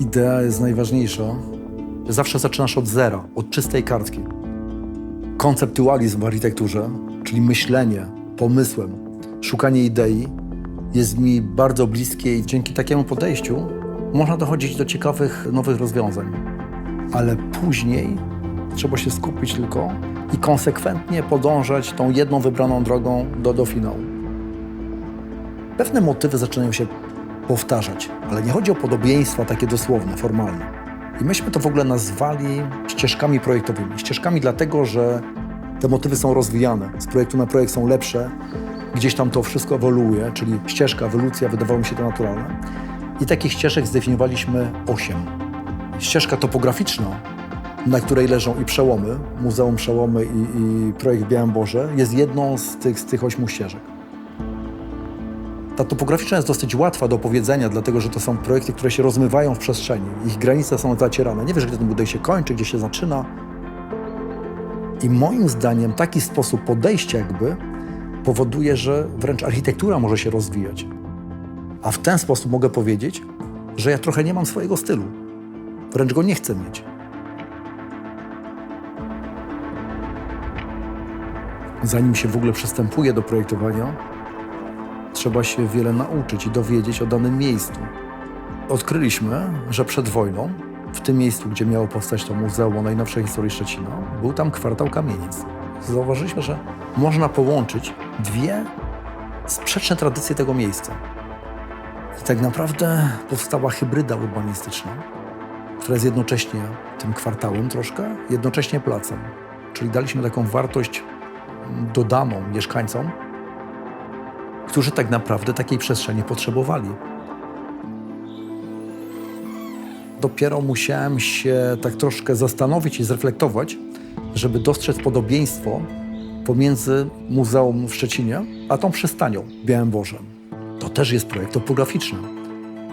Idea jest najważniejsza. Zawsze zaczynasz od zera, od czystej kartki. Konceptualizm w architekturze, czyli myślenie pomysłem, szukanie idei, jest mi bardzo bliskie i dzięki takiemu podejściu można dochodzić do ciekawych, nowych rozwiązań. Ale później trzeba się skupić tylko i konsekwentnie podążać tą jedną wybraną drogą do, do finału. Pewne motywy zaczynają się powtarzać, ale nie chodzi o podobieństwa takie dosłowne, formalne. I myśmy to w ogóle nazwali ścieżkami projektowymi. Ścieżkami dlatego, że te motywy są rozwijane, z projektu na projekt są lepsze, gdzieś tam to wszystko ewoluuje, czyli ścieżka, ewolucja, wydawało mi się to naturalne. I takich ścieżek zdefiniowaliśmy osiem. Ścieżka topograficzna, na której leżą i przełomy, Muzeum Przełomy i, i projekt w Białym Boże, jest jedną z tych, z tych ośmiu ścieżek. Ta topograficzna jest dosyć łatwa do opowiedzenia, dlatego że to są projekty, które się rozmywają w przestrzeni. Ich granice są zacierane. Nie wiesz, gdzie ten budynek się kończy, gdzie się zaczyna. I moim zdaniem taki sposób podejścia jakby powoduje, że wręcz architektura może się rozwijać. A w ten sposób mogę powiedzieć, że ja trochę nie mam swojego stylu. Wręcz go nie chcę mieć. Zanim się w ogóle przystępuje do projektowania, trzeba się wiele nauczyć i dowiedzieć o danym miejscu. Odkryliśmy, że przed wojną, w tym miejscu, gdzie miało powstać to Muzeum o najnowszej historii Szczecina, był tam kwartał kamienic. Zauważyliśmy, że można połączyć dwie sprzeczne tradycje tego miejsca. I tak naprawdę powstała hybryda urbanistyczna, która jest jednocześnie tym kwartałem troszkę, jednocześnie placem. Czyli daliśmy taką wartość dodaną mieszkańcom, którzy tak naprawdę takiej przestrzeni potrzebowali. Dopiero musiałem się tak troszkę zastanowić i zreflektować, żeby dostrzec podobieństwo pomiędzy Muzeum w Szczecinie a tą przystanią w Białym Bożem. To też jest projekt topograficzny,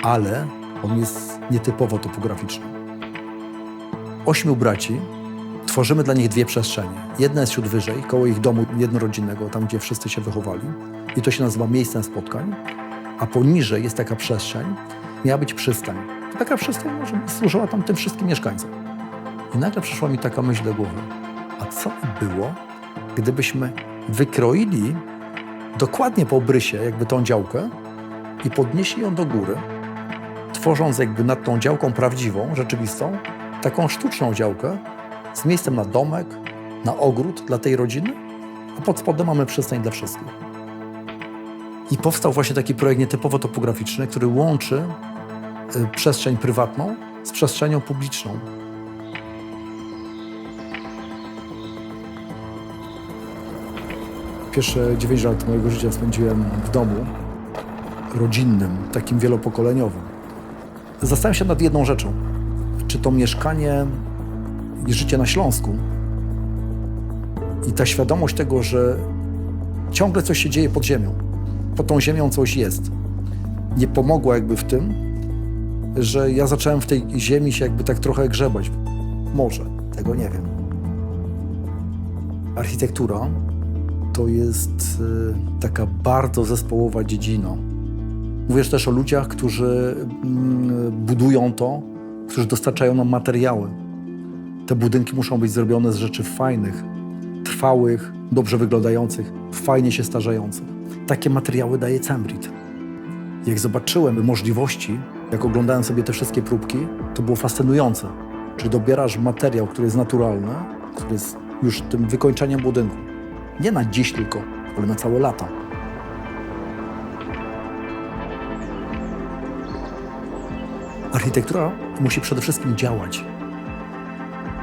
ale on jest nietypowo topograficzny. Ośmiu braci tworzymy dla nich dwie przestrzenie. Jedna jest ciut wyżej, koło ich domu jednorodzinnego, tam gdzie wszyscy się wychowali. I to się nazywa miejscem spotkań. A poniżej jest taka przestrzeń, miała być przystań. I taka przystań może służyła tam tym wszystkim mieszkańcom. I nagle przyszła mi taka myśl do głowy. A co by było, gdybyśmy wykroili dokładnie po obrysie jakby tą działkę i podnieśli ją do góry, tworząc jakby nad tą działką prawdziwą, rzeczywistą, taką sztuczną działkę z miejscem na domek, na ogród dla tej rodziny, a pod spodem mamy przystań dla wszystkich. I powstał właśnie taki projekt nietypowo topograficzny, który łączy y, przestrzeń prywatną z przestrzenią publiczną. Pierwsze 9 lat mojego życia spędziłem w domu rodzinnym, takim wielopokoleniowym. Zastanawiam się nad jedną rzeczą. Czy to mieszkanie życie na Śląsku i ta świadomość tego, że ciągle coś się dzieje pod ziemią, pod tą ziemią coś jest, nie pomogła jakby w tym, że ja zacząłem w tej ziemi się jakby tak trochę grzebać. Może, tego nie wiem. Architektura to jest y, taka bardzo zespołowa dziedzina. Mówisz też o ludziach, którzy mm, budują to, którzy dostarczają nam materiały. Te budynki muszą być zrobione z rzeczy fajnych, trwałych, dobrze wyglądających, fajnie się starzejących. Takie materiały daje Cembrit. Jak zobaczyłem możliwości, jak oglądałem sobie te wszystkie próbki, to było fascynujące. Czyli dobierasz materiał, który jest naturalny, który jest już tym wykończeniem budynku. Nie na dziś tylko, ale na całe lata. Architektura musi przede wszystkim działać.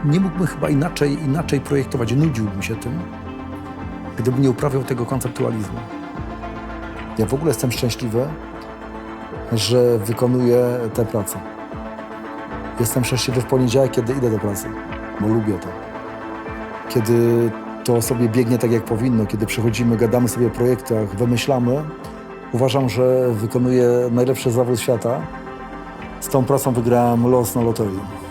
Nie mógłbym chyba inaczej, inaczej projektować, nudziłbym się tym, gdybym nie uprawiał tego konceptualizmu. Ja w ogóle jestem szczęśliwy, że wykonuję tę pracę. Jestem szczęśliwy w poniedziałek, kiedy idę do pracy, bo lubię to. Kiedy to sobie biegnie tak, jak powinno, kiedy przychodzimy, gadamy sobie o projektach, wymyślamy, uważam, że wykonuję najlepszy zawód świata. Z tą pracą wygrałem los na loterii.